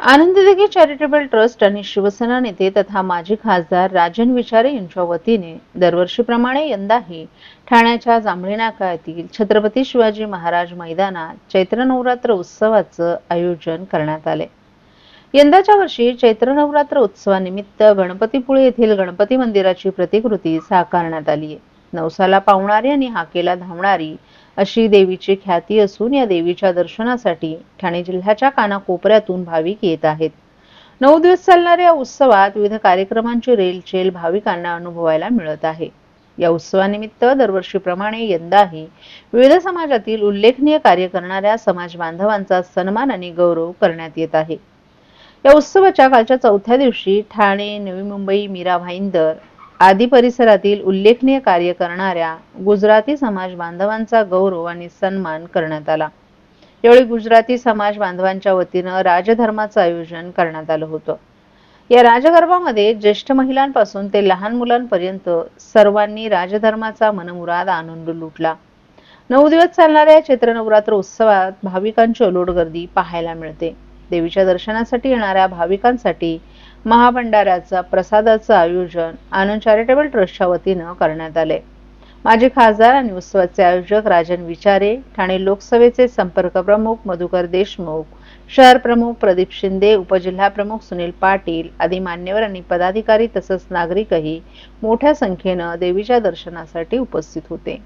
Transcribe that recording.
आनंददिघे charitable trust आणि शिवसेना नेते तथा माजी खासदार राजन विचारे यांच्या वतीने दरवर्षीप्रमाणे यंदाही ठाण्याच्या जांभळी नाका येथील छत्रपती शिवाजी महाराज मैदानात चैत्र नवरात्र उत्सवाचं आयोजन करण्यात आले. यंदाच्या वर्षी चैत्र नवरात्र उत्सवानिमित्त गणपतीपुळे येथील गणपती मंदिराची प्रतिकृती साकारण्यात आली आहे नवसाला पावणारी आणि हाकेला धावणारी अशी देवीची ख्याती असून या देवीच्या दर्शनासाठी ठाणे जिल्ह्याच्या कानाकोपऱ्यातून भाविक येत आहेत. नऊ दिवस चालणाऱ्या या उत्सवात विविध कार्यक्रमांची रेलचेल भाविकांना अनुभवायला मिळत आहे. या उत्सवानिमित्त दरवर्षीप्रमाणे यंदाही विविध समाजातील उल्लेखनीय कार्य करणाऱ्या समाज बांधवांचा सन्मान आणि गौरव करण्यात येत आहे. या उत्सवाच्या कालच्या चौथ्या दिवशी ठाणे नवी मुंबई मीरा भाईंदर आदी परिसरातील उल्लेखनीय कार्य करणाऱ्या गुजराती समाज बांधवांचा गौरव आणि सन्मान करण्यात आला. यावेळी गुजराती समाज बांधवांच्या वतीनं राजधर्माचं आयोजन करण्यात आलं होतं. या राजगर्भामध्ये ज्येष्ठ महिलांपासून ते लहान मुलांपर्यंत सर्वांनी राजधर्माचा मनमुराद आनंद लुटला. नऊ दिवस चालणाऱ्या चैत्र नवरात्र उत्सवात भाविकांची ओलोड गर्दी पाहायला मिळते. देवीच्या दर्शनासाठी येणाऱ्या भाविकांसाठी महाभंडाऱ्याचा प्रसादाचं आयोजन आनंद चॅरिटेबल ट्रस्टच्या वतीनं करण्यात आले. माजी खासदार आणि उत्सवाचे आयोजक राजन विचारे ठाणे लोकसभेचे संपर्क प्रमुख मधुकर देशमुख शहर प्रमुख प्रदीप शिंदे उपजिल्हा प्रमुख सुनील पाटील आदी मान्यवर आणि पदाधिकारी तसंच नागरिकही मोठ्या संख्येनं देवीच्या दर्शनासाठी उपस्थित होते.